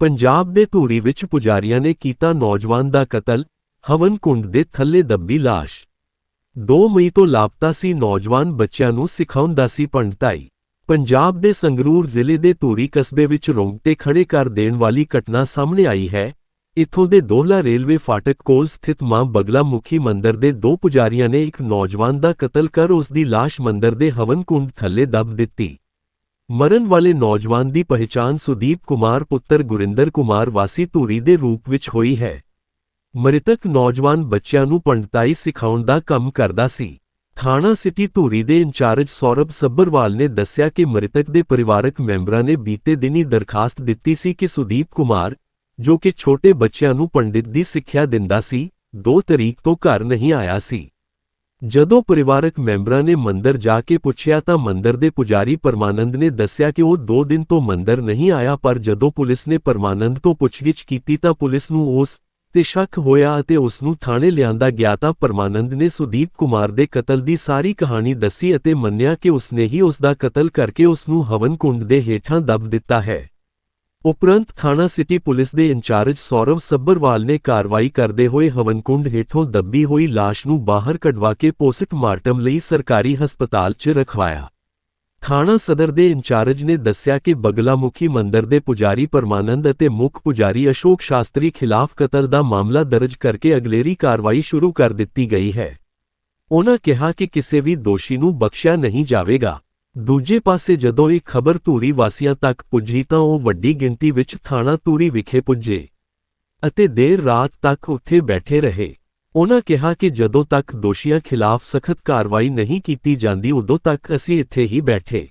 ਪੰਜਾਬ ਦੇ ਧੂਰੀ ਵਿੱਚ ਪੁਜਾਰੀਆਂ ਨੇ ਕੀਤਾ ਨੌਜਵਾਨ ਦਾ ਕਤਲ, ਹਵਨ ਕੁੰਡ ਦੇ ਥੱਲੇ ਦੱਬੀ ਲਾਸ਼। 2 ਮਈ ਤੋਂ ਲਾਪਤਾ ਸੀ ਨੌਜਵਾਨ ਬੱਚਿਆਂ ਨੂੰ ਸਿਖਾਉਂਦਾ ਸੀ ਪੰਡਤਾਈ। ਪੰਜਾਬ ਦੇ ਸੰਗਰੂਰ ਜ਼ਿਲ੍ਹੇ ਦੇ ਧੂਰੀ ਕਸਬੇ ਵਿੱਚ ਰੋਂਗਟੇ ਖੜੇ ਕਰ ਦੇਣ ਵਾਲੀ ਘਟਨਾ ਸਾਹਮਣੇ ਆਈ ਹੈ। ਇੱਥੋਂ ਦੇ ਦੋਹਲਾ ਰੇਲਵੇ ਫਾਟਕ ਕੋਲ ਸਥਿਤ ਮਾਂ ਬਗਲਾ ਮੁਖੀ ਮੰਦਰ ਦੇ ਦੋ ਪੁਜਾਰੀਆਂ ਨੇ ਇੱਕ ਨੌਜਵਾਨ ਦਾ ਕਤਲ ਕਰ ਉਸ ਦੀ ਲਾਸ਼ ਮੰਦਰ ਦੇ ਹਵਨ ਕੁੰਡ ਥੱਲੇ ਦੱਬ ਦਿੱਤੀ। ਮਰਨ ਵਾਲੇ ਨੌਜਵਾਨ ਦੀ ਪਹਿਚਾਣ ਸੁਦੀਪ ਕੁਮਾਰ, ਪੁੱਤਰ ਗੁਰਿੰਦਰ ਕੁਮਾਰ ਵਾਸੀ ਧੂਰੀ ਦੇ ਰੂਪ ਵਿੱਚ ਹੋਈ ਹੈ। ਮ੍ਰਿਤਕ ਨੌਜਵਾਨ ਬੱਚਿਆਂ ਨੂੰ ਪੰਡਤਾਈ ਸਿਖਾਉਣ ਦਾ ਕੰਮ ਕਰਦਾ ਸੀ। ਥਾਣਾ ਸਿਟੀ ਧੂਰੀ ਦੇ ਇੰਚਾਰਜ ਸੌਰਭ ਸੱਬਰਵਾਲ ਨੇ ਦੱਸਿਆ ਕਿ ਮ੍ਰਿਤਕ ਦੇ ਪਰਿਵਾਰਕ ਮੈਂਬਰਾਂ ਨੇ ਬੀਤੇ ਦਿਨੀ ਦਰਖਾਸਤ ਦਿੱਤੀ ਸੀ ਕਿ ਸੁਦੀਪ ਕੁਮਾਰ ਜੋ ਕਿ ਛੋਟੇ ਬੱਚਿਆਂ ਨੂੰ ਪੰਡਿਤ ਦੀ ਸਿੱਖਿਆ ਦਿੰਦਾ ਸੀ 2 ਤਰੀਕ ਤੋਂ ਘਰ ਨਹੀਂ ਆਇਆ ਸੀ। ਜਦੋਂ ਪਰਿਵਾਰਕ ਮੈਂਬਰਾਂ ਨੇ ਮੰਦਰ ਜਾ ਕੇ ਪੁੱਛਿਆ ਤਾਂ ਮੰਦਰ ਦੇ ਪੁਜਾਰੀ ਪਰਮਾਨੰਦ ਨੇ ਦੱਸਿਆ ਕਿ ਉਹ 2 ਦਿਨ ਤੋਂ ਮੰਦਰ ਨਹੀਂ ਆਇਆ, ਪਰ ਜਦੋਂ ਪੁਲਿਸ ਨੇ ਪਰਮਾਨੰਦ ਤੋਂ ਪੁੱਛਗਿੱਛ ਕੀਤੀ ਤਾਂ ਪੁਲਿਸ ਨੂੰ ਉਸ ਤੇ ਸ਼ੱਕ ਹੋਇਆ ਅਤੇ ਉਸ ਨੂੰ ਥਾਣੇ ਲਿਆਂਦਾ ਗਿਆ ਤਾਂ ਪਰਮਾਨੰਦ ਨੇ ਸੁਦੀਪ ਕੁਮਾਰ ਦੇ ਕਤਲ ਦੀ ਸਾਰੀ ਕਹਾਣੀ ਦੱਸੀ ਅਤੇ ਮੰਨਿਆ ਕਿ ਉਸਨੇ ਹੀ ਉਸ ਦਾ ਕਤਲ ਕਰਕੇ ਉਸ ਨੂੰ ਹਵਨ ਕੁੰਡ ਦੇ ਹੇਠਾਂ ਦੱਬ ਦਿੱਤਾ ਹੈ। ਉਪਰੰਤ ਥਾਣਾ ਸਿਟੀ ਪੁਲਿਸ ਦੇ ਇੰਚਾਰਜ ਸੌਰਵ ਸੱਬਰਵਾਲ ਨੇ ਕਾਰਵਾਈ ਕਰਦੇ ਹੋਏ ਹਵਨਕੁੰਡ ਹੇਠੋਂ ਦੱਬੀ ਹੋਈ ਲਾਸ਼ ਨੂੰ ਬਾਹਰ ਕਢਵਾ ਕੇ ਪੋਸਟਮਾਰਟਮ ਲਈ ਸਰਕਾਰੀ ਹਸਪਤਾਲ 'ਚ ਰਖਵਾਇਆ ਥਾਣਾ ਸਦਰ ਦੇ ਇੰਚਾਰਜ ਨੇ ਦੱਸਿਆ ਕਿ ਬਗਲਾਮੁਖੀ ਮੰਦਿਰ ਦੇ ਪੁਜਾਰੀ ਪਰਮਾਨੰਦ ਅਤੇ ਮੁੱਖ ਪੁਜਾਰੀ ਅਸ਼ੋਕ ਸ਼ਾਸਤਰੀ ਖਿਲਾਫ ਕਤਲ ਦਾ ਮਾਮਲਾ ਦਰਜ ਕਰਕੇ ਅਗਲੇਰੀ ਕਾਰਵਾਈ ਸ਼ੁਰੂ ਕਰ ਦਿੱਤੀ ਗਈ ਹੈ ਉਨ੍ਹਾਂ ਕਿਹਾ ਕਿ ਕਿਸੇ ਵੀ ਦੋਸ਼ੀ ਨੂੰ ਬਖਸ਼ਿਆ ਨਹੀਂ ਜਾਵੇਗਾ ਦੂਜੇ ਪਾਸੇ ਜਦੋਂ ਇਹ ਖਬਰ ਧੂਰੀ ਵਾਸੀਆਂ ਤੱਕ ਪੁੱਜੀ ਤਾਂ ਉਹ ਵੱਡੀ ਗਿਣਤੀ ਵਿੱਚ ਥਾਣਾ ਧੂਰੀ ਵਿਖੇ ਪੁੱਜੇ ਅਤੇ ਦੇਰ ਰਾਤ ਤੱਕ ਉੱਥੇ ਬੈਠੇ ਰਹੇ। ਉਹਨਾਂ ਕਿਹਾ ਕਿ ਜਦੋਂ ਤੱਕ ਦੋਸ਼ੀਆਂ ਖਿਲਾਫ ਸਖਤ ਕਾਰਵਾਈ ਨਹੀਂ ਕੀਤੀ ਜਾਂਦੀ ਉਦੋਂ ਤੱਕ ਅਸੀਂ ਇੱਥੇ ਹੀ ਬੈਠੇ।